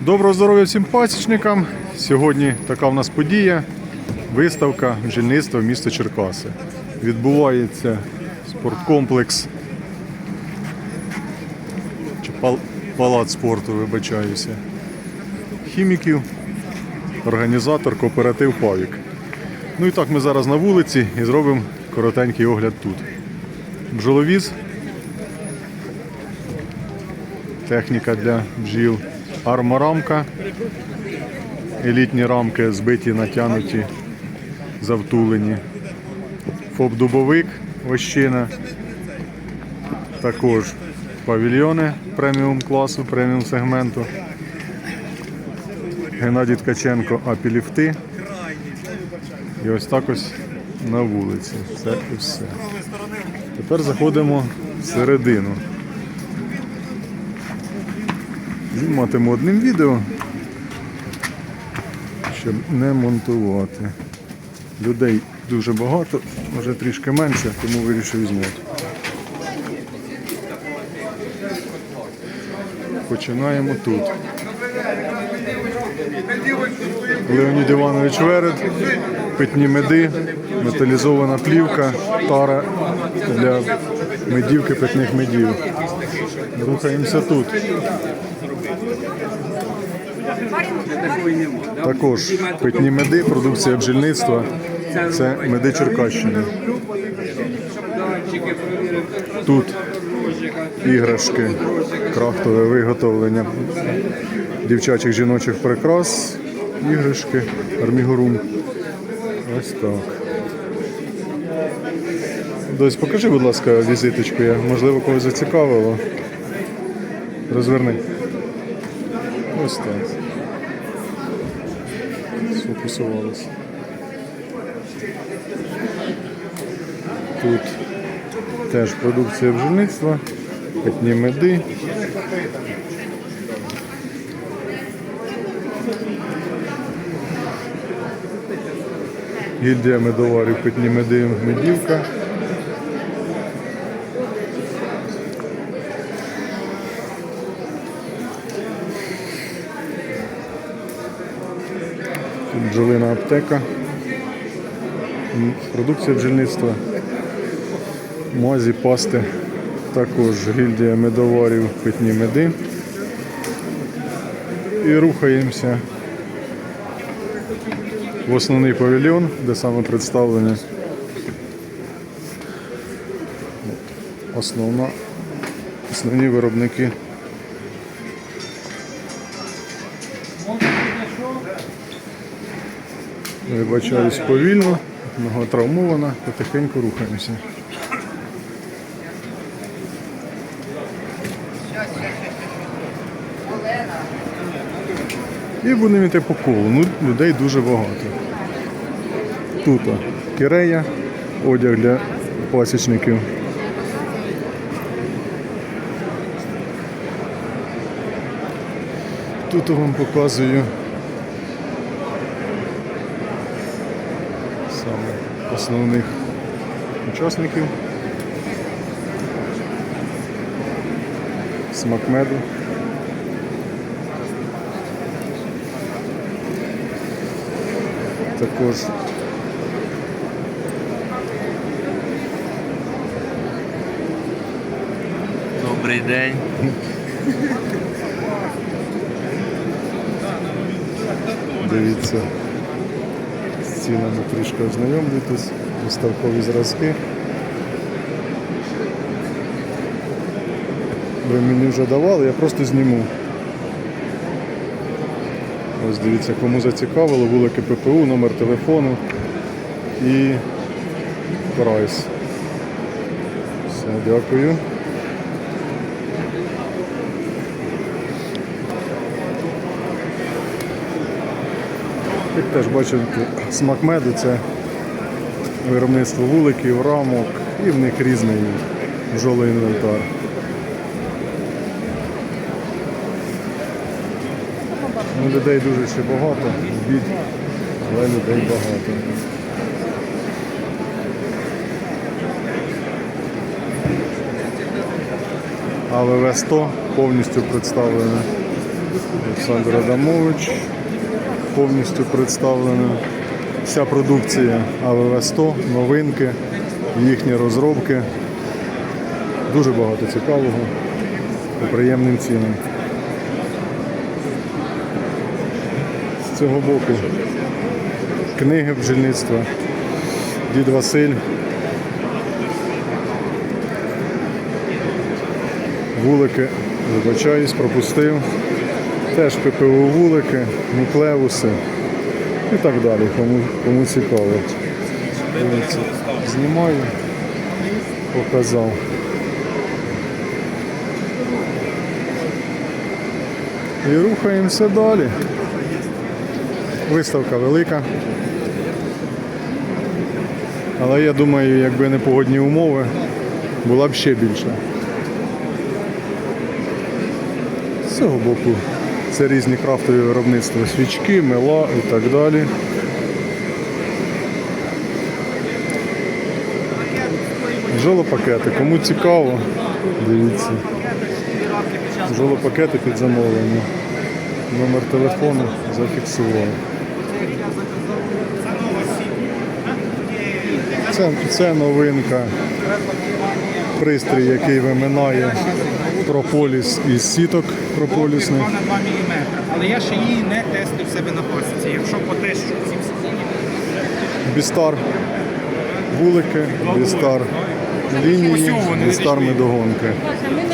Доброго здоров'я всім пасічникам. Сьогодні така в нас подія. Виставка бджільництва міста Черкаси. Відбувається спорткомплекс чи пал- палац спорту, вибачаюся. Хіміків, організатор, кооператив Павік. Ну і так ми зараз на вулиці і зробимо коротенький огляд тут. Бджоловіз, техніка для бджіл, арморамка, елітні рамки збиті, натягнуті, завтулені. ФОП-дубовик, вощина, також павільйони преміум класу, преміум сегменту. Геннадій Ткаченко апіліфти. І ось так ось на вулиці. Це і все. Тепер заходимо всередину. Зніматиму одним відео, щоб не монтувати. Людей дуже багато, може трішки менше, тому вирішив зняти. Починаємо тут. Леонід Іванович Веред, питні меди, металізована плівка, тара для медівки питних медів. Рухаємося тут. Також питні меди, продукція бджільництва. Це меди Черкащини. Тут іграшки, крафтове виготовлення дівчачих жіночих прикрас, іграшки, армігурум. Ось так. Дось, покажи, будь ласка, візиточку. Я, можливо, когось зацікавило. Розверни. Ось так. Сфокусувалося. Тут теж продукція бджільництва, питні меди. Гільдія медоварів, питні меди, медівка. Тут бджолина аптека. Продукція бджільництва. Мазі, пасти. Також гільдія медоварів, питні меди. І рухаємося в основний павільйон, де саме представлені основна, основні виробники. Вибачаюсь повільно, нога травмована, потихеньку рухаємося. І будемо йти по колу. Ну, людей дуже багато. Тут а, кірея, одяг для пасічників. Тут вам показую саме основних учасників. Смак меду. Також Добрий день. Дивіться, з цінами трішки ознайомлюйтесь, виставкові зразки. Ви мені вже давали, я просто зніму. Ось дивіться, кому зацікавило, вулики ППУ, номер телефону і прайс. Все, дякую. Як теж бачите, смак меду це виробництво вуликів, рамок і в них різний бджолий інвентар. Ну, людей дуже ще багато, бід, але людей багато. АВВ 100 повністю представлене. Олександр Адамович повністю представлена. Вся продукція АВВ-100, новинки, їхні розробки. Дуже багато цікавого по приємним цінам. З цього боку книги бджільництва, дід Василь. Вулики, вибачаюсь, пропустив. Теж ППО вулики, нуклеуси і так далі, кому, кому цікаво. Знімаю, показав. І рухаємося далі. Виставка велика. Але я думаю, якби не погодні умови, була б ще більша. З цього боку це різні крафтові виробництва, свічки, мила і так далі. Жолопакети, кому цікаво, дивіться. Жолопакети під замовлення. Номер телефону зафіксував. Це, це новинка. Пристрій, який виминає прополіс із сіток прополісних. на 2 мм. Але я ще її не тестив в себе на пасіці. Якщо потещу ці всі Бістар вулики, бістар лінії, бістар медогонки.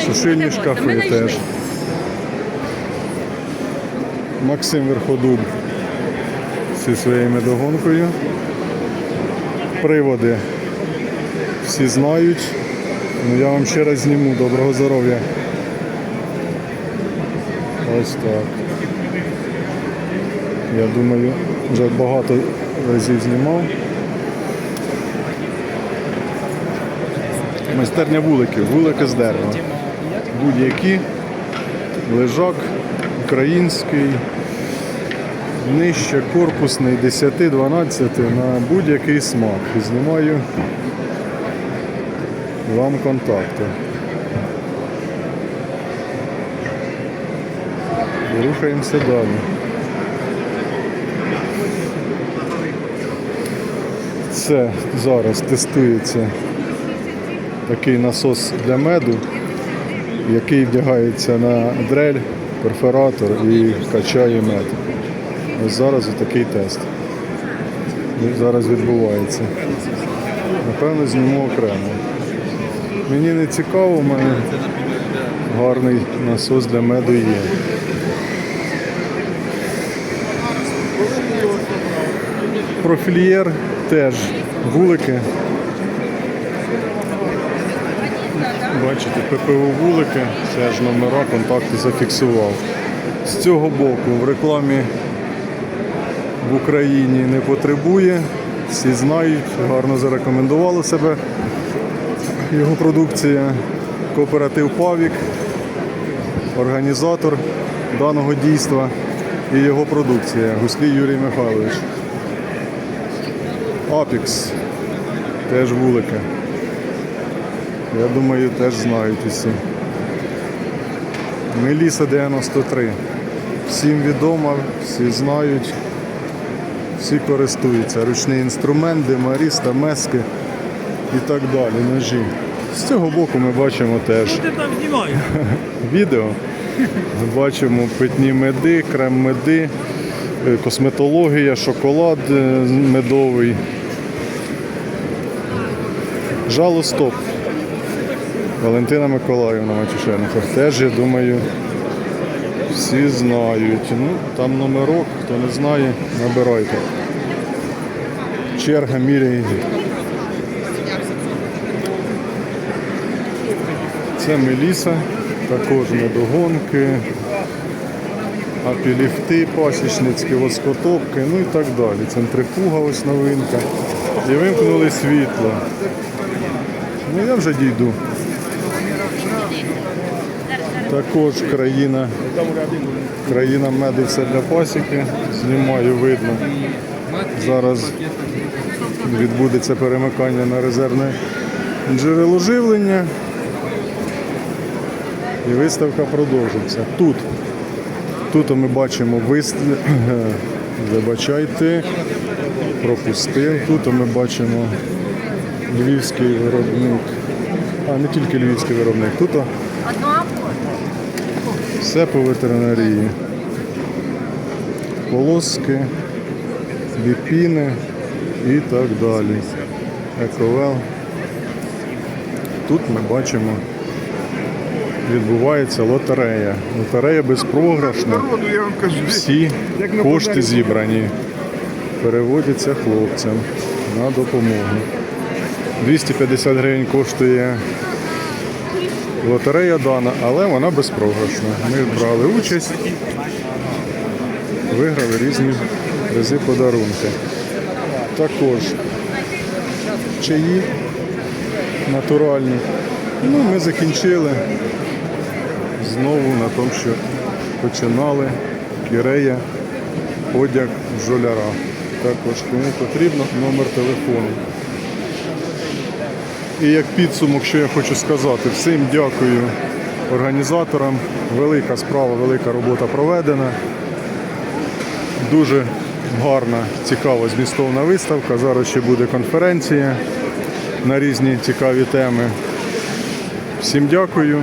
Сушильні шкафи теж. Максим Верходуб зі своєю медогонкою. Приводи всі знають. Ну, я вам ще раз зніму. Доброго здоров'я. Ось так. Я думаю, вже багато разів знімав. Майстерня вуликів, вулики з дерева. Будь-які, лежак, український, нижче корпусний 10-12 на будь-який смак. Знімаю вам контакти. І рухаємося далі. Це зараз тестується такий насос для меду, який вдягається на дрель, перфоратор і качає мед. Ось зараз такий тест. Зараз відбувається. Напевно, зніму окремо. Мені не цікаво, у мене гарний насос для меду є. Профільєр теж вулики. Бачите, ППО вулики, теж номера, контакти зафіксував. З цього боку в рекламі в Україні не потребує, всі знають, гарно зарекомендували себе. Його продукція кооператив Павік, організатор даного дійства і його продукція Гуслій Юрій Михайлович. Апікс, теж вулики. Я думаю, теж знають усі. Меліса 93. Всім відомо, всі знають, всі користуються. Ручний інструмент, димарі, стамески і так далі, ножі. З цього боку ми бачимо теж Ти там знімаєш? відео. Бачимо питні меди, крем-меди, е, косметологія, шоколад е, медовий. Жало стоп. Валентина Миколаївна Матюшенко. Теж, я думаю, всі знають. Ну, там номерок, хто не знає, набирайте. Черга міряє. Це Меліса, також медогонки, апіліфти, пасічницькі воскотопки, ну і так далі. Центрифуга ось новинка. І вимкнули світло. Ну я вже дійду. Також країна, країна меду все для пасіки. Знімаю, видно. Зараз відбудеться перемикання на резервне джерело живлення. І виставка продовжиться. Тут. Тут ми бачимо вис... Вибачайте, пропустив. Тут ми бачимо львівський виробник. А, не тільки львівський виробник. Тут все по ветеринарії. Полоски, біпіни і так далі. Ековел. Тут ми бачимо, відбувається лотерея. Лотерея безпрограшна. Всі кошти зібрані, переводяться хлопцям на допомогу. 250 гривень коштує лотерея дана, але вона безпрограшна. Ми брали участь, виграли різні призи подарунки. Також чаї натуральні. Ну, ми закінчили знову на тому, що починали кірея одяг бджоляра. Також кому потрібно номер телефону. І як підсумок, що я хочу сказати, всім дякую організаторам. Велика справа, велика робота проведена. Дуже гарна, цікава, змістовна виставка. Зараз ще буде конференція на різні цікаві теми. Всім дякую.